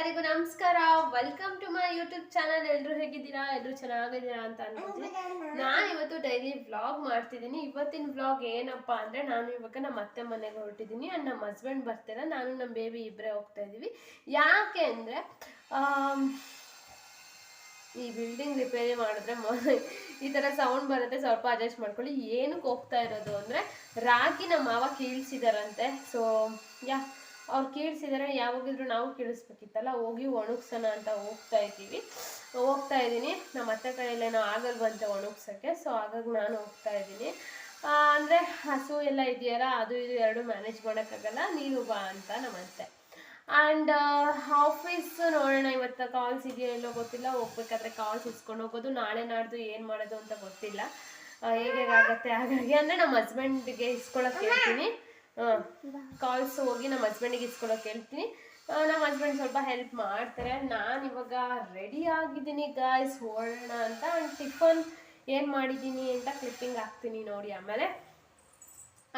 ಎಲ್ಲರಿಗೂ ನಮಸ್ಕಾರ. Welcome to my YouTube channel ಎಲ್ಲರೂ ಹೇಗಿದ್ದೀರಾ? ಎಲ್ಲರೂ ಚೆನ್ನಾಗಿದ್ದೀರಾ ಅಂತ ನಾನು ಇವತ್ತು ಡೈಲಿ ವ್ಲಾಗ್ ಮಾಡ್ತಿದ್ದೀನಿ. ಇವತ್ತಿನ ವ್ಲಾಗ್ ಏನಪ್ಪಾ ಅಂದ್ರೆ ನಾನು ಇವಾಗ ನಮ್ಮ ಅತ್ತೆ ಮನೆಗೆ ಹೊರಟಿದ್ದೀನಿ ಅಂಡ್ ನಮ್ಮ ಹಸ್ಬೆಂಡ್ ಬರ್ತಾರೆ. ನಾನು ನಮ್ಮ ಬೇಬಿ ಇಬ್ಬರೇ ಹೋಗ್ತಾ ಇದ್ದೀವಿ. ಯಾಕೆ ಅಂದ್ರೆ ಈ ಬಿಲ್ಡಿಂಗ್ ರಿಪೇರಿ ಮಾಡಿದ್ರೆ ಈ ಥರ ಸೌಂಡ್ ಬರುತ್ತೆ. ಸ್ವಲ್ಪ ಅಡ್ಜಸ್ಟ್ ಮಾಡ್ಕೊಳ್ಳಿ. ಏನಕ್ಕೆ ಹೋಗ್ತಾ ಇರೋದು ಅಂದರೆ ರಾಗಿ ನಮ್ಮ ಮಾವ ಕೀಳ್ಸಿದಾರಂತೆ. ಸೊ ಯಾ ಅವ್ರು ಕೀಳ್ಸಿದಾರೆ ಯಾವಾಗಿದ್ರು ನಾವು ಕೇಳಿಸ್ಬೇಕಿತ್ತಲ್ಲ, ಹೋಗಿ ಒಣಗ್ಸೋಣ ಅಂತ ಹೋಗ್ತಾ ಇದ್ದೀವಿ. ಹೋಗ್ತಾ ಇದ್ದೀನಿ. ನಮ್ಮ ಅತ್ತೆ ಕಡೆಯಲ್ಲೇನೋ ಆಗಲ್ವಂತೆ ಒಣಗ್ಸೋಕ್ಕೆ, ಸೊ ಹಾಗಾಗಿ ನಾನು ಹೋಗ್ತಾ ಇದ್ದೀನಿ. ಅಂದರೆ ಹಸು ಎಲ್ಲ ಇದೆಯಲ್ಲ, ಅದು ಇದು ಎರಡು ಮ್ಯಾನೇಜ್ ಮಾಡೋಕ್ಕಾಗಲ್ಲ, ನೀನು ಬಾ ಅಂತ ನಮ್ಮ ಅತ್ತೆ. ಆ್ಯಂಡ್ ಆಫೀಸ್ ನೋಡೋಣ, ಇವತ್ತು ಕಾಲ್ಸ್ ಇದೆಯೋ ಇಲ್ಲೋ ಗೊತ್ತಿಲ್ಲ, ಹೋಗ್ಬೇಕಾದ್ರೆ ಕಾಲ್ಸ್ ಇಸ್ಕೊಂಡು ಹೋಗೋದು, ನಾಳೆ ನಾಡ್ದು ಏನು ಮಾಡೋದು ಅಂತ ಗೊತ್ತಿಲ್ಲ. ಹೇಗೆ ಆಗುತ್ತೆ ಹಾಗಾಗಿ, ಅಂದರೆ ನಮ್ಮ ಹಸ್ಬೆಂಡ್ಗೆ ಇಸ್ಕೊಳಕ್ಕೆ ಹೇಳ್ತೀನಿ. ಕಾಲ್ಸ್ ಹೋಗಿ ನಮ್ಮ ಹಸ್ಬೆಂಡಿಗೆ ಇಸ್ಕೊಳಕ್ಕೆ ಹೇಳ್ತೀನಿ. ನಮ್ಮ ಹಸ್ಬೆಂಡ್ ಸ್ವಲ್ಪ ಹೆಲ್ಪ್ ಮಾಡ್ತಾರೆ. ನಾನು ಇವಾಗ ರೆಡಿ ಆಗಿದ್ದೀನಿ ಗಾಯ್ಸ್ ಹೊರಡೋಣ ಅಂತ ಆ್ಯಂಡ್ ಟಿಫನ್ ಏನು ಮಾಡಿದ್ದೀನಿ ಅಂತ ಕ್ಲಿಪ್ಪಿಂಗ್ ಹಾಕ್ತೀನಿ ನೋಡಿ ಆಮೇಲೆ.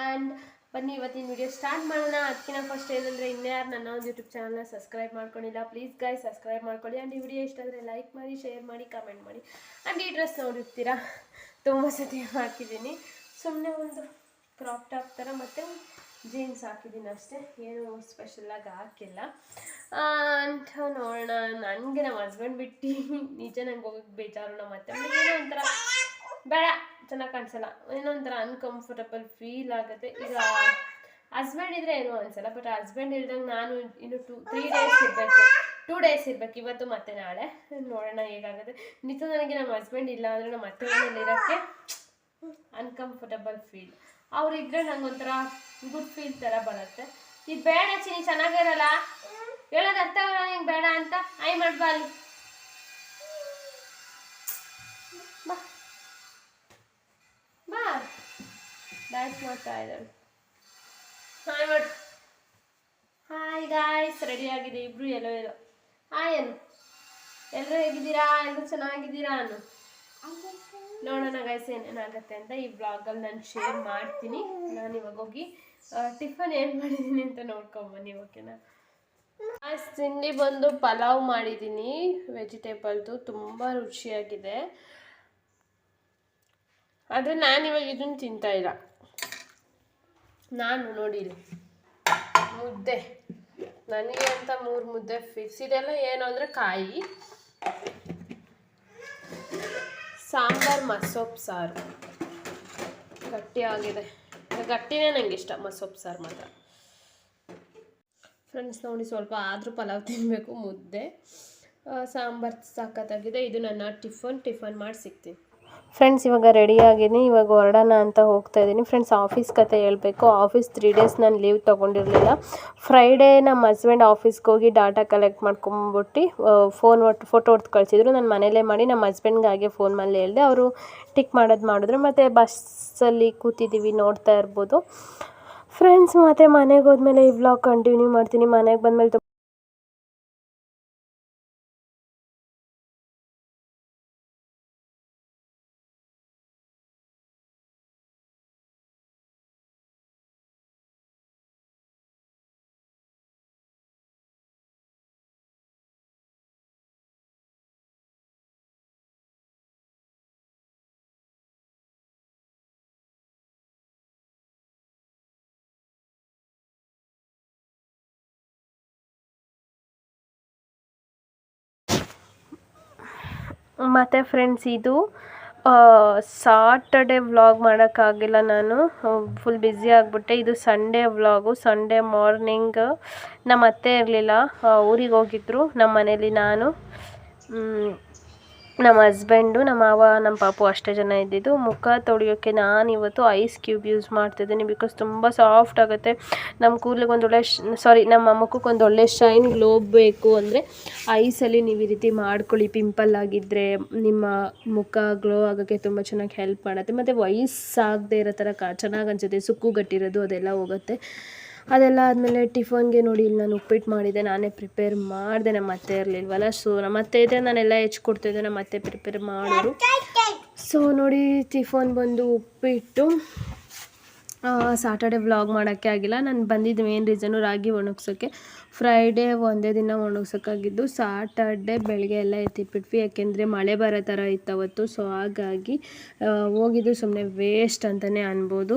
ಆ್ಯಂಡ್ ಬನ್ನಿ, ಇವತ್ತಿನ ವಿಡಿಯೋ ಸ್ಟಾರ್ಟ್ ಮಾಡೋಣ. ಅದಕ್ಕಿಂತ ಫಸ್ಟ್ ಏನಂದರೆ ಇನ್ಯಾರು ನನ್ನ ಒಂದು ಯೂಟ್ಯೂಬ್ ಚಾನಲ್ನ ಸಬ್ಸ್ಕ್ರೈಬ್ ಮಾಡ್ಕೊಂಡಿಲ್ಲ ಪ್ಲೀಸ್ ಗಾಯ್ ಸಬ್ಸ್ಕ್ರೈಬ್ ಮಾಡ್ಕೊಳ್ಳಿ. ಆ್ಯಂಡ್ ಈ ವಿಡಿಯೋ ಇಷ್ಟ ಆದರೆ ಲೈಕ್ ಮಾಡಿ ಶೇರ್ ಮಾಡಿ ಕಮೆಂಟ್ ಮಾಡಿ. ಆ್ಯಂಡ್ ಈ ಡ್ರೆಸ್ ನೋಡಿರ್ತೀರಾ? ತುಂಬ ಸತಿ ಹಾಕಿದ್ದೀನಿ. ಸುಮ್ಮನೆ ಒಂದು ಕ್ರಾಪ್ ಟಾಪ್ ಥರ ಮತ್ತು ಜೀನ್ಸ್ ಹಾಕಿದ್ದೀನಿ ಅಷ್ಟೇ. ಏನು ಸ್ಪೆಷಲಾಗಿ ಹಾಕಿಲ್ಲ. ಅಂತ ನೋಡೋಣ. ನನಗೆ ನಮ್ಮ ಹಸ್ಬೆಂಡ್ ಬಿಟ್ಟು ನಿಜ ನಂಗೆ ಹೋಗಕ್ಕೆ ಬೇಜಾರು ನಮ್ಮ ಮತ್ತೆ ಏನೋ ಒಂಥರ ಬೇಡ, ಚೆನ್ನಾಗಿ ಕಾಣಿಸಲ್ಲ. ಏನೋ ಒಂಥರ ಅನ್ಕಂಫರ್ಟಬಲ್ ಫೀಲ್ ಆಗುತ್ತೆ. ಈಗ ಹಸ್ಬೆಂಡ್ ಇದ್ರೆ ಏನೂ ಅನ್ಸಲ್ಲ ಬಟ್ ಹಸ್ಬೆಂಡ್ ಇಲ್ದಂಗೆ ನಾನು ಇನ್ನು ಟೂ ತ್ರೀ ಡೇಸ್ ಇರಬೇಕು. ಟೂ ಡೇಸ್ ಇರ್ಬೇಕು. ಇವತ್ತು ಮತ್ತೆ ನಾಳೆ. ನೋಡೋಣ ಹೇಗಾಗುತ್ತೆ. ನಿಜ ನನಗೆ ನಮ್ಮ ಹಸ್ಬೆಂಡ್ ಇಲ್ಲ ಅಂದರೆ ನಮ್ಮ ಅತ್ತೆ ಮನೇಲಿ ಇರೋಕ್ಕೆ ಅನ್ಕಂಫರ್ಟಬಲ್ ಫೀಲ್ ಅವ್ರಿದ್ರೆ ನಂಗೆ ಒಂಥರ ಗುಡ್ ಫೀಲ್ ಥರ ಬರುತ್ತೆ. ಇದು ಬೇಡ ಚಿನಿ ಚೆನ್ನಾಗಿರಲ್ಲ. ಹೇಳೋದು ಅರ್ಥ ನಿಂಗೆ ಬೇಡ ಅಂತ. ಐ ಮಾಡ್ಬಾ ಬಾ. ಡ್ಯಾನ್ಸ್ ಮಾಡ್ತಾ ಇದ್ದಾಳೆ. ಹಾಯ್ ಮಾಡು ಹಾಯ್ ಗಾಯ್ಸ್ ರೆಡಿ ಆಗಿದೆ. ಇಬ್ರು ಎಲ್ಲೋ ಎಲ್ಲೋ ಹಾಯ್ ಏನು ಎಲ್ಲರೂ ಹೇಗಿದ್ದೀರಾ? ಎಲ್ಲರೂ ಚೆನ್ನಾಗಿದ್ದೀರಾ ಅನ್ನು ನೋಡೋಣ ಗೈಸ್ ಏನೇನಾಗುತ್ತೆ ಅಂತ ಈ ಬ್ಲಾಗಲ್ಲಿ ನಾನು ಶೇರ್ ಮಾಡ್ತೀನಿ. ನಾನು ಇವಾಗ ಹೋಗಿ ಟಿಫನ್ ಏನು ಮಾಡಿದ್ದೀನಿ ಅಂತ ನೋಡ್ಕೊಂಬನ್ನಿ ಓಕೆನಾ ತಿಂಡಿ ಬಂದು ಪಲಾವ್ ಮಾಡಿದ್ದೀನಿ ವೆಜಿಟೇಬಲ್ದು ತುಂಬ ರುಚಿಯಾಗಿದೆ. ಆದರೆ ನಾನು ಇವಾಗ ಇದನ್ನು ತಿಂತಾ ಇಲ್ಲ. ನಾನು ನೋಡಿಲ್ಲ ಮುದ್ದೆ. ನನಗೆ ಅಂತ ಮೂರು ಮುದ್ದೆ ಫಿಕ್ಸ್ ಇದೆಲ್ಲ ಏನು ಅಂದರೆ ಕಾಯಿ. ಸಾಂಬಾರ್ ಮಸೊಪ್ಪು ಸಾರು. ಗಟ್ಟಿಯಾಗಿದೆ. ಗಟ್ಟಿನೇ ನಂಗೆ ಇಷ್ಟ ಮಸೊಪ್ಪು ಸಾರು ಮಾತ್ರ. ಫ್ರೆಂಡ್ಸ್ ನೋಡಿ ಸ್ವಲ್ಪ ಆದರೂ ಪಲಾವ್ ತಿನ್ನಬೇಕು ಮುದ್ದೆ. ಸಾಂಬಾರು ಸಾಕತ್ತಾಗಿದೆ ಇದು ನನ್ನ ಟಿಫನ್. ಟಿಫನ್ ಮಾಡಿ ಸಿಗ್ತೀನಿ. ಫ್ರೆಂಡ್ಸ್ ಇವಾಗ ರೆಡಿ ಆಗಿದ್ದೀನಿ ಇವಾಗ ಹೊರಡೋಣ ಅಂತ ಹೋಗ್ತಾ ಇದ್ದೀನಿ. ಫ್ರೆಂಡ್ಸ್ ಆಫೀಸ್ ಕತೆ ಹೇಳಬೇಕು. ಆಫೀಸ್ ತ್ರೀ ಡೇಸ್ ನಾನು ಲೀವ್ ತೊಗೊಂಡಿರಲಿಲ್ಲ. ಫ್ರೈಡೇ ನಮ್ಮ ಹಸ್ಬೆಂಡ್ ಆಫೀಸ್ಗೆ ಹೋಗಿ ಡಾಟಾ ಕಲೆಕ್ಟ್ ಮಾಡ್ಕೊಂಬಿಟ್ಟು ಫೋನ್ ಒಟ್ಟು ಫೋಟೋ ಹೊಡ್ದು ಕಳಿಸಿದ್ರು. ನಾನು ಮನೇಲೇ ಮಾಡಿ ನಮ್ಮ ಹಸ್ಬೆಂಡ್ಗೆ ಹಾಗೆ ಫೋನ್ ಹೇಳಿದೆ. ಅವರು ಟಿಕ್ ಮಾಡೋದು ಮಾಡಿದ್ರು. ಮತ್ತು ಬಸ್ಸಲ್ಲಿ ಕೂತಿದ್ದೀವಿ ನೋಡ್ತಾ ಇರ್ಬೋದು. ಫ್ರೆಂಡ್ಸ್ ಮತ್ತು ಮನೆಗೆ ಹೋದ್ಮೇಲೆ ಈ ವ್ಲಾಗ್ ಕಂಟಿನ್ಯೂ ಮಾಡ್ತೀನಿ. ಮನೆಗೆ ಬಂದಮೇಲೆ ಮತ್ತು ಫ್ರೆಂಡ್ಸ್ ಇದು ಸಾಟರ್ಡೆ ವ್ಲಾಗ್ ಮಾಡೋಕ್ಕಾಗಿಲ್ಲ ನಾನು. ಫುಲ್ ಬ್ಯುಸಿ ಆಗಿಬಿಟ್ಟೆ. ಇದು ಸಂಡೇ ವ್ಲಾಗು ಸಂಡೇ ಮಾರ್ನಿಂಗ್ ನಮ್ಮ ಅತ್ತೆ ಇರಲಿಲ್ಲ ಊರಿಗೆ ಹೋಗಿದ್ರು. ನಮ್ಮ ಮನೇಲಿ ನಾನು ನಮ್ಮ ಹಸ್ಬೆಂಡು ನಮ್ಮ ಮಾವ, ನಮ್ಮ ಪಾಪು ಅಷ್ಟೇ ಜನ ಇದ್ದಿದ್ದು. ಮುಖ ತೊಳೆಯೋಕ್ಕೆ ನಾನು ಇವತ್ತು ಐಸ್ ಕ್ಯೂಬ್ ಯೂಸ್ ಮಾಡ್ತಿದ್ದೀನಿ ಬಿಕಾಸ್ ತುಂಬ ಸಾಫ್ಟ್ ಆಗುತ್ತೆ. ನಮ್ಮ ಕೂದಲಿಗೆ ಒಂದು ಒಳ್ಳೆ ಸಾರಿ ನಮ್ಮ ಮುಖಕ್ಕೆ ಒಂದು ಒಳ್ಳೆ ಶೈನ್ ಗ್ಲೋ ಬೇಕು ಅಂದರೆ ಐಸಲ್ಲಿ ನೀವು ಈ ರೀತಿ ಮಾಡ್ಕೊಳ್ಳಿ. ಪಿಂಪಲ್ ಆಗಿದ್ದರೆ ನಿಮ್ಮ ಮುಖ ಗ್ಲೋ ಆಗೋಕ್ಕೆ ತುಂಬ ಚೆನ್ನಾಗಿ ಹೆಲ್ಪ್ ಮಾಡುತ್ತೆ. ಮತ್ತು ವಯಸ್ಸಾಗದೇ ಇರೋ ಥರ ಕಾ, ಚೆನ್ನಾಗಿ ಅನಿಸುತ್ತೆ. ಸುಕ್ಕು ಗಟ್ಟಿರೋದು ಅದೆಲ್ಲ ಹೋಗುತ್ತೆ. ಅದೆಲ್ಲ ಆದಮೇಲೆ ಟಿಫನ್ಗೆ ನೋಡಿ ಇಲ್ಲಿ ನಾನು ಉಪ್ಪಿಟ್ಟು ಮಾಡಿದೆ ನಾನೇ ಪ್ರಿಪೇರ್ ಮಾಡಿದೆ. ನಮ್ಮ ಅತ್ತೆ ಇರಲಿಲ್ವಲ್ಲ ಸೊ ನಮ್ಮ ಅತ್ತೆ ಇದ್ದರೆ ನಾನೆಲ್ಲ ಹೆಚ್ಕೊಡ್ತಿದ್ದೆ ನಮ್ಮ ಅತ್ತೆ ಪ್ರಿಪೇರ್ ಮಾಡೋರು ಸೊ ನೋಡಿ ಟಿಫನ್ ಬಂದು ಉಪ್ಪಿಟ್ಟು. ಸಾಟರ್ಡೆ ವ್ಲಾಗ್ ಮಾಡೋಕ್ಕೆ ಆಗಿಲ್ಲ. ನಾನು ಬಂದಿದ್ದು ಮೇನ್ ರೀಸನು ರಾಗಿ ಒಣಗ್ಸೋಕ್ಕೆ ಫ್ರೈಡೇ ಒಂದೇ ದಿನ ಒಣಗ್ಸೋಕ್ಕಾಗಿದ್ದು ಸಾಟರ್ಡೆ ಬೆಳಗ್ಗೆ ಎಲ್ಲ ಎತ್ತಿಟ್ಬಿಟ್ವಿ. ಯಾಕೆಂದರೆ ಮಳೆ ಬರೋ ಥರ ಇತ್ತು ಅವತ್ತು. ಸೊ ಹಾಗಾಗಿ ಹೋಗಿದ್ದು ಸುಮ್ಮನೆ ವೇಸ್ಟ್ ಅಂತಲೇ ಅನ್ಬೋದು.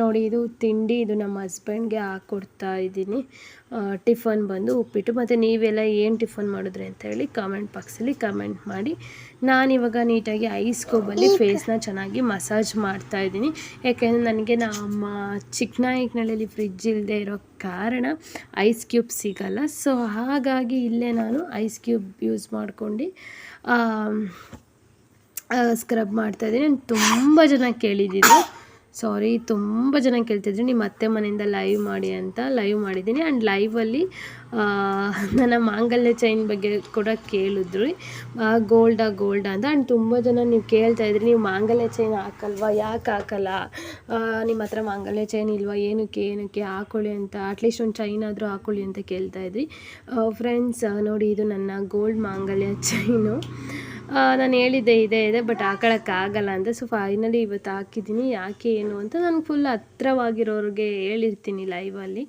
ನೋಡಿ, ಇದು ತಿಂಡಿ ಇದು ನಮ್ಮ ಹಸ್ಬೆಂಡ್ಗೆ ಹಾಕ್ಕೊಡ್ತಾ ಇದ್ದೀನಿ. ಟಿಫನ್ ಬಂದು ಉಪ್ಪಿಟ್ಟು. ಮತ್ತು ನೀವೆಲ್ಲ ಏನು ಟಿಫನ್ ಮಾಡಿದ್ರಿ ಅಂತ ಹೇಳಿ ಕಾಮೆಂಟ್ ಬಾಕ್ಸಲ್ಲಿ ಕಮೆಂಟ್ ಮಾಡಿ. ನಾನಿವಾಗ ನೀಟಾಗಿ ಐಸ್ ಕ್ಯೂಬಲ್ಲಿ ಫೇಸ್ನ ಚೆನ್ನಾಗಿ ಮಸಾಜ್ ಮಾಡ್ತಾ ಇದ್ದೀನಿ. ಯಾಕೆಂದರೆ ನನಗೆ ನಮ್ಮ ಚಿಕ್ಕನಾಯಕನಹಳ್ಳಿಲಿ ಫ್ರಿಜ್ ಇಲ್ಲದೆ ಇರೋ ಕಾರಣ ಐಸ್ ಕ್ಯೂಬ್ ಸಿಗಲ್ಲ. ಸೊ ಹಾಗಾಗಿ ಇಲ್ಲೇ ನಾನು ಐಸ್ ಕ್ಯೂಬ್ ಯೂಸ್ ಮಾಡ್ಕೊಂಡು ಸ್ಕ್ರಬ್ ಮಾಡ್ತಾಯಿದ್ದೀನಿ ತುಂಬ ಜನ ಕೇಳಿದ್ದಿದ್ದು ಸಾರಿ, ತುಂಬ ಜನ ಕೇಳ್ತಿದ್ರು, ನಿಮ್ಮ ಅತ್ತೆ ಮನೆಯಿಂದ ಲೈವ್ ಮಾಡಿ ಅಂತ ಲೈವ್ ಮಾಡಿದ್ದೀನಿ. ಆ್ಯಂಡ್ ಲೈವಲ್ಲಿ ನನ್ನ ಮಾಂಗಲ್ಯ ಚೈನ್ ಬಗ್ಗೆ ಕೂಡ ಕೇಳಿದ್ರು. ಗೋಲ್ಡಾ ಗೋಲ್ಡಾ ಅಂತ. ಆ್ಯಂಡ್ ತುಂಬ ಜನ ನೀವು ಕೇಳ್ತಾ ಇದ್ರಿ, ನೀವು ಮಾಂಗಲ್ಯ ಚೈನ್ ಹಾಕಲ್ವಾ? ಯಾಕೆ ಹಾಕಲ್ಲ? ನಿಮ್ಮ ಹತ್ರ ಮಾಂಗಲ್ಯ ಚೈನ್ ಇಲ್ವಾ? ಏನಕ್ಕೆ ಏನಕ್ಕೆ ಹಾಕೊಳ್ಳಿ ಅಂತ ಅಟ್ಲೀಸ್ಟ್ ಒಂದು ಚೈನ್ ಆದರೂ ಹಾಕೊಳ್ಳಿ ಅಂತ ಕೇಳ್ತಾ ಇದ್ರಿ. ಫ್ರೆಂಡ್ಸ್ ನೋಡಿ, ಇದು ನನ್ನ ಗೋಲ್ಡ್ ಮಾಂಗಲ್ಯ ಚೈನು ನಾನು ಹೇಳಿದ್ದೆ, ಇದೆ ಇದೆ ಬಟ್ ಹಾಕೊಳ್ಳೋಕ್ಕಾಗಲ್ಲ ಅಂತ. ಸೊ ಫೈನಲಿ ಇವತ್ತು ಹಾಕಿದ್ದೀನಿ. ಯಾಕೆ, ಏನು ಅಂತ ನಾನು ಫುಲ್ ಹತ್ರವಾಗಿರೋರಿಗೆ ಹೇಳಿರ್ತೀನಿ ಲೈವಲ್ಲಿ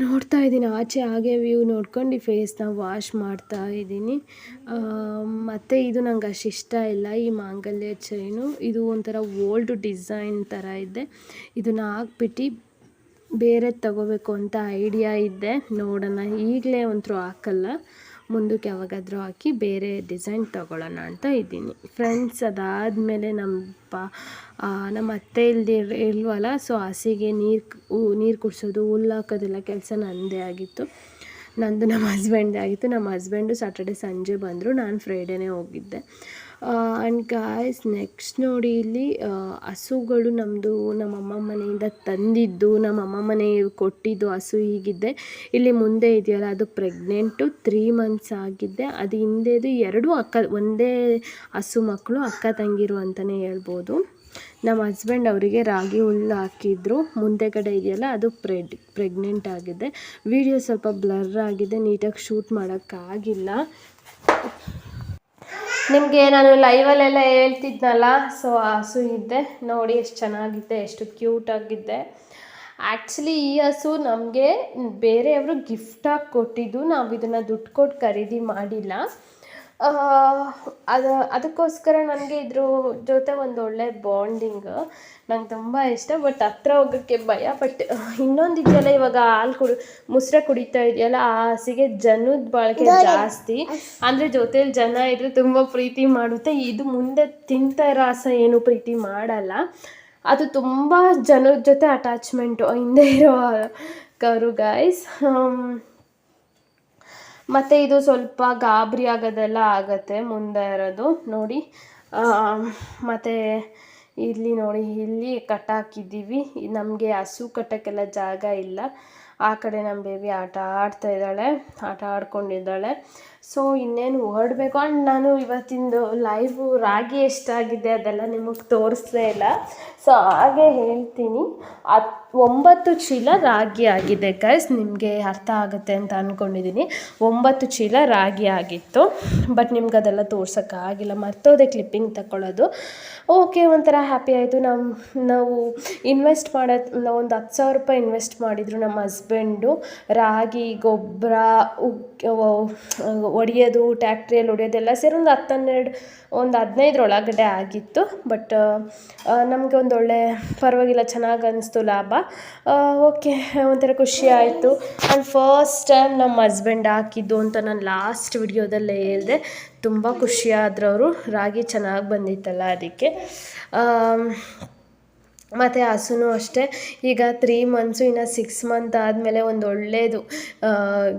ನೋಡ್ತಾ ಇದ್ದೀನಿ. ಆಚೆ ಹಾಗೆ ವ್ಯೂ ನೋಡ್ಕೊಂಡು ಈ ಫೇಸ್ನ ವಾಶ್ ಮಾಡ್ತಾ ಇದ್ದೀನಿ. ಮತ್ತು ಇದು ನಂಗೆ ಅಷ್ಟು ಇಷ್ಟ ಇಲ್ಲ, ಈ ಮಾಂಗಲ್ಯ ಚೈನು ಇದು ಒಂಥರ ಓಲ್ಡ್ ಡಿಸೈನ್ ಥರ ಇದೆ. ಇದನ್ನು ಹಾಕ್ಬಿಟ್ಟು ಬೇರೆ ತಗೋಬೇಕು ಅಂತ ಐಡಿಯಾ ಇದೆ. ನೋಡೋಣ. ಈಗಲೇ ಒಂಥರ ಹಾಕಲ್ಲ. ಮುಂದಕ್ಕೆ ಯಾವಾಗಾದರೂ ಹಾಕಿ ಬೇರೆ ಡಿಸೈನ್ ತೊಗೊಳ್ಳೋಣ ಅಂತ ಇದ್ದೀನಿ. ಫ್ರೆಂಡ್ಸ್ ಅದಾದಮೇಲೆ ನಮ್ಮ ಪ ನಮ್ಮ ಅತ್ತೆ ಇಲ್ದಿರ್ ಇಲ್ವಲ್ಲ ಸೊ ಹಸಿಗೆ ನೀರು ನೀರು ಕುಡಿಸೋದು ಹುಲ್ಲು ಹಾಕೋದೆಲ್ಲ ಕೆಲಸ ನನ್ನದೇ ಆಗಿತ್ತು. ನಂದು ನಮ್ಮ ಹಸ್ಬೆಂಡ್ದೇ ಆಗಿತ್ತು. ನಮ್ಮ ಹಸ್ಬೆಂಡು ಸಾಟರ್ಡೆ ಸಂಜೆ ಬಂದರು. ನಾನು ಫ್ರೈಡೇನೇ ಹೋಗಿದ್ದೆ. ಆ್ಯಂಡ್ ಗಾಯ್ಸ್ ನೆಕ್ಸ್ಟ್ ನೋಡಿ ಇಲ್ಲಿ ಹಸುಗಳು ನಮ್ಮದು ನಮ್ಮಮ್ಮ ಮನೆಯಿಂದ ತಂದಿದ್ದು, ನಮ್ಮಮ್ಮ ಮನೆ ಕೊಟ್ಟಿದ್ದು ಹಸು ಹೀಗಿದ್ದೆ ಇಲ್ಲಿ ಮುಂದೆ ಇದೆಯಲ್ಲ, ಅದು ಪ್ರೆಗ್ನೆಂಟು ತ್ರೀ ಮಂತ್ಸ್ ಆಗಿದ್ದೆ ಅದು ಹಿಂದೆದು ಎರಡು ಅಕ್ಕ, ಒಂದೇ ಹಸು ಮಕ್ಕಳು, ಅಕ್ಕ ತಂಗಿರು ಅಂತಲೇ ಹೇಳ್ಬೋದು. ನಮ್ಮ ಹಸ್ಬೆಂಡ್ ಅವರಿಗೆ ರಾಗಿ ಹುಲ್ಲು ಹಾಕಿದ್ರು. ಮುಂದೆಗಡೆ ಇದೆಯಲ್ಲ, ಅದು ಪ್ರೆಡ್ ಪ್ರೆಗ್ನೆಂಟ್ ಆಗಿದೆ. ವಿಡಿಯೋ ಸ್ವಲ್ಪ ಬ್ಲರ್ ಆಗಿದೆ, ನೀಟಾಗಿ ಶೂಟ್ ಮಾಡೋಕ್ಕಾಗಿಲ್ಲ. ನಿಮಗೆ ನಾನು ಲೈವಲ್ಲೆಲ್ಲ ಹೇಳ್ತಿದ್ನಲ್ಲ ಸೊ ಹಸು ಇದ್ದೆ. ನೋಡಿ ಎಷ್ಟು ಚೆನ್ನಾಗಿದ್ದೆ, ಎಷ್ಟು ಕ್ಯೂಟಾಗಿದ್ದೆ ಆ್ಯಕ್ಚುಲಿ ಈ ಹಸು ನಮಗೆ ಬೇರೆಯವರು ಗಿಫ್ಟಾಗಿ ಕೊಟ್ಟಿದ್ದು ನಾವು ಇದನ್ನು ದುಡ್ಡು ಕೊಟ್ಟು ಖರೀದಿ ಮಾಡಿಲ್ಲ. ಅದು ಅದಕ್ಕೋಸ್ಕರ ನನಗೆ ಇದ್ರ ಜೊತೆ ಒಂದು ಒಳ್ಳೆ ಬಾಂಡಿಂಗ್ ನಂಗೆ ತುಂಬ ಇಷ್ಟ ಬಟ್ ಹತ್ರ ಹೋಗೋಕ್ಕೆ ಭಯ ಬಟ್ ಇನ್ನೊಂದು ಇದೆಯಲ್ಲ ಇವಾಗ ಹಾಲು ಕುಡಿ ಮುಸ್ರೆ ಕುಡಿತಾ ಇದೆಯಲ್ಲ ಆ ಹಸಿಗೆ ಜನದ ಬಳಕೆ ಜಾಸ್ತಿ. ಅಂದರೆ ಜೊತೇಲಿ ಜನ ಇದ್ರೆ ತುಂಬ ಪ್ರೀತಿ ಮಾಡುತ್ತೆ. ಇದು ಮುಂದೆ ತಿಂತಾ ಇರೋ ಹಸ ಏನು ಪ್ರೀತಿ ಮಾಡಲ್ಲ. ಅದು ತುಂಬ ಜನದ ಜೊತೆ ಅಟ್ಯಾಚ್ಮೆಂಟು ಹಿಂದೆ ಇರೋ ಕರು ಗಾಯ್ಸ್ ಮತ್ತು ಇದು ಸ್ವಲ್ಪ ಗಾಬರಿ ಆಗೋದೆಲ್ಲ ಆಗತ್ತೆ, ಮುಂದೆ ಇರೋದು. ನೋಡಿ ಮತ್ತು ಇಲ್ಲಿ ನೋಡಿ, ಇಲ್ಲಿ ಕಟ್ಟಾಕಿದ್ದೀವಿ ನಮಗೆ ಹಸು ಕಟ್ಟೋಕ್ಕೆಲ್ಲ ಜಾಗ ಇಲ್ಲ. ಆ ಕಡೆ ನಮ್ಮ ಬೇಬಿ ಆಟ ಆಡ್ತಾ ಇದ್ದಾಳೆ, ಆಟ ಆಡ್ಕೊಂಡಿದ್ದಾಳೆ. ಸೊ ಇನ್ನೇನು ಹೊರಡಬೇಕು? ಆ್ಯಂಡ್ ನಾನು ಇವತ್ತಿಂದು ಲೈವು ರಾಗಿ ಎಷ್ಟಾಗಿದೆ ಅದೆಲ್ಲ ನಿಮಗೆ ತೋರಿಸ್ಲೇ ಇಲ್ಲ. ಸೊ ಹಾಗೆ ಹೇಳ್ತೀನಿ. ಹತ್ ಒಂಬತ್ತು ಚೀಲ ರಾಗಿ ಆಗಿದೆ ಗೈಸ್ ನಿಮಗೆ ಅರ್ಥ ಆಗುತ್ತೆ ಅಂತ ಅಂದ್ಕೊಂಡಿದ್ದೀನಿ ಒಂಬತ್ತು ಚೀಲ ರಾಗಿ ಆಗಿತ್ತು. ಬಟ್ ನಿಮ್ಗೆ ಅದೆಲ್ಲ ತೋರ್ಸೋಕ್ಕಾಗಿಲ್ಲ ಮರ್ತೋದೆ ಕ್ಲಿಪ್ಪಿಂಗ್ ತಗೊಳ್ಳೋದು ಓಕೆ ಒಂಥರ ಹ್ಯಾಪಿ ಆಯಿತು. ನಮ್ಮ ನಾವು ಇನ್ವೆಸ್ಟ್ ಮಾಡೋದು ನಾವು ಒಂದು ಹತ್ತು ಸಾವಿರ ರೂಪಾಯಿ ಇನ್ವೆಸ್ಟ್ ಮಾಡಿದರು ನಮ್ಮ ಹಸ್ಬೆಂಡು ರಾಗಿ, ಗೊಬ್ಬರ ಒಡೆಯೋದು ಟ್ಯಾಕ್ಟ್ರಿಯಲ್ಲಿ ಹೊಡೆಯೋದೆಲ್ಲ ಸೇರಿ ಒಂದು ಹತ್ತು ಹನ್ನೆರಡು ಒಂದು ಹದಿನೈದರೊಳಗಡೆ ಆಗಿತ್ತು ಬಟ್ ನಮಗೆ ಒಂದು ಒಳ್ಳೆ ಪರವಾಗಿಲ್ಲ, ಚೆನ್ನಾಗಿ ಅನ್ನಿಸ್ತು ಲಾಭ. ಓಕೆ ಒಂಥರ ಖುಷಿ ಆಯಿತು. ಆ್ಯಂಡ್ ಫಸ್ಟ್ ಟೈಮ್ ನಮ್ಮ ಹಸ್ಬೆಂಡ್ ಹಾಕಿದ್ದು ಅಂತ ನಾನು ಲಾಸ್ಟ್ ವಿಡಿಯೋದಲ್ಲೇ ಹೇಳಿದೆ, ತುಂಬ ಖುಷಿಯಾದ್ರವರು ರಾಗಿ ಚೆನ್ನಾಗಿ ಬಂದಿತ್ತಲ್ಲ ಅದಕ್ಕೆ. ಮತ್ತು ಹಸುನೂ ಅಷ್ಟೇ. ಈಗ ತ್ರೀ ಮಂತ್ಸು ಇನ್ನು ಸಿಕ್ಸ್ ಮಂತ್ ಆದಮೇಲೆ ಒಂದು ಒಳ್ಳೆಯದು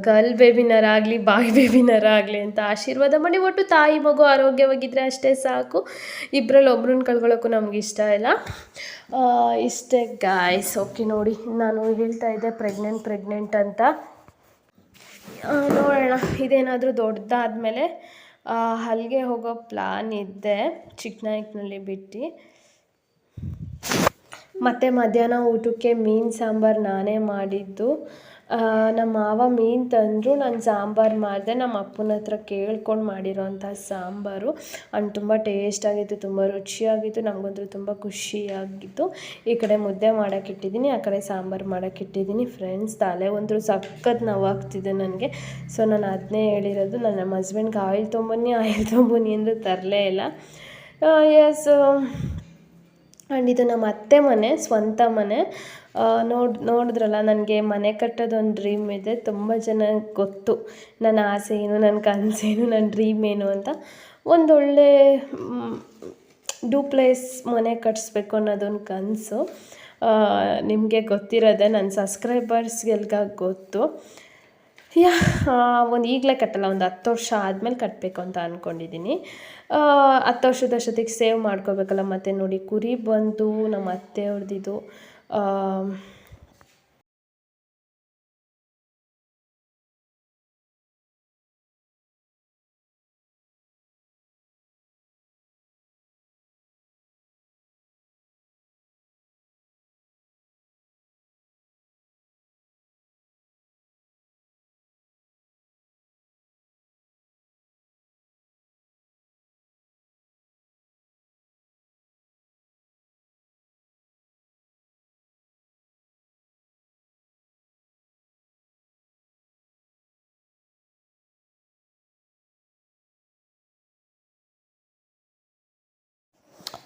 ಗರ್ಲ್ ಬೇಬಿನರಾಗಲಿ ಬಾಯ್ ಬೇಬಿನರಾಗಲಿ ಅಂತ ಆಶೀರ್ವಾದ ಮಾಡಿ. ಒಟ್ಟು ತಾಯಿ, ಮಗು ಆರೋಗ್ಯವಾಗಿದ್ದರೆ ಅಷ್ಟೇ ಸಾಕು. ಇಬ್ಬರಲ್ಲಿ ಒಬ್ರನ್ನ ಕಳ್ಕೊಳ್ಳೋಕ್ಕೂ ನಮ್ಗೆ ಇಷ್ಟ ಇಲ್ಲ. ಇಷ್ಟೇ ಗಾಯ್ಸ್ ಓಕೆ ನೋಡಿ, ನಾನು ಹೇಳ್ತಾ ಇದ್ದೆ ಪ್ರೆಗ್ನೆಂಟ್ ಪ್ರೆಗ್ನೆಂಟ್ ಅಂತ. ನೋಡೋಣ, ಇದೇನಾದರೂ ದೊಡ್ಡದಾದ್ಮೇಲೆ ಅಲ್ಲಿಗೆ ಹೋಗೋ ಪ್ಲಾನ್ ಇದ್ದೆ ಚಿಕ್ಕನಾಯಕನಲ್ಲಿ ಬಿಟ್ಟು. ಮತ್ತು ಮಧ್ಯಾಹ್ನ ಊಟಕ್ಕೆ ಮೀನು ಸಾಂಬಾರು ನಾನೇ ಮಾಡಿದ್ದು. ನಮ್ಮ ಮಾವ ಮೀನು ತಂದರು, ನಾನು ಸಾಂಬಾರು ಮಾಡಿದೆ. ನಮ್ಮ ಅಪ್ಪನ ಹತ್ರ ಕೇಳ್ಕೊಂಡು ಮಾಡಿರೋಂಥ ಸಾಂಬಾರು. ಅಂಡ್ ತುಂಬ ಟೇಸ್ಟಾಗಿತ್ತು ತುಂಬ ರುಚಿಯಾಗಿತ್ತು ನಮಗಂತೂ ತುಂಬ ಖುಷಿಯಾಗಿತ್ತು. ಈ ಕಡೆ ಮುದ್ದೆ ಮಾಡೋಕ್ಕಿಟ್ಟಿದ್ದೀನಿ ಆ ಕಡೆ ಸಾಂಬಾರು ಮಾಡೋಕ್ಕಿಟ್ಟಿದ್ದೀನಿ ಫ್ರೆಂಡ್ಸ್ ತಲೆ ಒಂಥರ ಸಖತ್ ನೋವಾಗ್ತಿದೆ ನನಗೆ. ಸೊ ನಾನು ಅದನ್ನೇ ಹೇಳಿರೋದು, ನಾನು ನಮ್ಮ ಹಸ್ಬೆಂಡ್ಗೆ ಆಯಿಲ್ ತೊಂಬನ್ನಿ ಆಯಿಲ್ ತೊಂಬನ್ನಿ ಅಂದರೆ ತರಲೇ ಇಲ್ಲ. ಎಸ್ ಆ್ಯಂಡ್ ಇದು ನಮ್ಮ ಅತ್ತೆ ಮನೆ, ಸ್ವಂತ ಮನೆ. ನೋಡಿ, ನೋಡಿದ್ರಲ್ಲ, ನನಗೆ ಮನೆ ಕಟ್ಟೋದೊಂದು ಡ್ರೀಮ್ ಇದೆ. ತುಂಬ ಜನ ಗೊತ್ತು. ನನ್ನ ಆಸೆ ಏನು ನನ್ನ ಕನಸೇನು ನನ್ನ ಡ್ರೀಮ್ ಏನು ಅಂತ. ಒಂದೊಳ್ಳೆ ಡೂಪ್ಲೇಸ್ ಮನೆ ಕಟ್ಟಿಸ್ಬೇಕು ಅನ್ನೋದೊಂದು ಕನಸು. ನಿಮಗೆ ಗೊತ್ತಿರೋದೆ ನನ್ನ ಸಬ್ಸ್ಕ್ರೈಬರ್ಸ್ಗೆಲ್ಗ ಗೊತ್ತು. ಯಾ ಒಂದು ಈಗಲೇ ಕಟ್ಟಲ್ಲ, ಒಂದು ಹತ್ತು ವರ್ಷ ಆದಮೇಲೆ ಕಟ್ಟಬೇಕು ಅಂತ ಅಂದ್ಕೊಂಡಿದ್ದೀನಿ ಹತ್ತು ವರ್ಷದ ಅಷ್ಟೊತ್ತಿಗೆ ಸೇವ್ ಮಾಡ್ಕೋಬೇಕಲ್ಲ, ಮತ್ತು ನೋಡಿ ಕುರಿ ಬಂತು ನಮ್ಮ ಅತ್ತೆಯವ್ರದ್ದು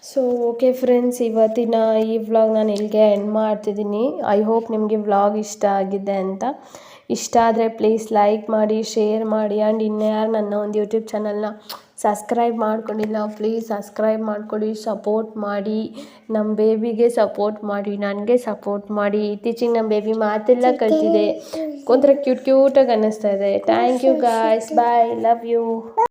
ಸೊ ಓಕೆ ಫ್ರೆಂಡ್ಸ್ ಇವತ್ತಿನ ಈ ವ್ಲಾಗ್ ನಾನು ಇಲ್ಲಿಗೆ ಎಂಡ್ ಮಾಡ್ತಿದ್ದೀನಿ. ಐ ಹೋಪ್ ನಿಮಗೆ ವ್ಲಾಗ್ ಇಷ್ಟ ಆಗಿದೆ ಅಂತ. ಇಷ್ಟ ಆದರೆ ಪ್ಲೀಸ್ ಲೈಕ್ ಮಾಡಿ ಶೇರ್ ಮಾಡಿ ಆ್ಯಂಡ್ ಇನ್ಯಾರು ನನ್ನ ಒಂದು ಯೂಟ್ಯೂಬ್ ಚಾನಲ್ನ ಸಬ್ಸ್ಕ್ರೈಬ್ ಮಾಡ್ಕೊಂಡಿಲ್ಲ ಪ್ಲೀಸ್ ಸಬ್ಸ್ಕ್ರೈಬ್ ಮಾಡ್ಕೊಳ್ಳಿ ಸಪೋರ್ಟ್ ಮಾಡಿ. ನಮ್ಮ ಬೇಬಿಗೆ ಸಪೋರ್ಟ್ ಮಾಡಿ ನನಗೆ ಸಪೋರ್ಟ್ ಮಾಡಿ. ಇತ್ತೀಚಿಗೆ ನಮ್ಮ ಬೇಬಿ ಮಾತೆಲ್ಲ ಕಲ್ತಿದೆ ಒಂಥರ ಕ್ಯೂಟ್ ಕ್ಯೂಟಾಗಿ ಅನ್ನಿಸ್ತಾ ಇದೆ. Thank you guys bye love you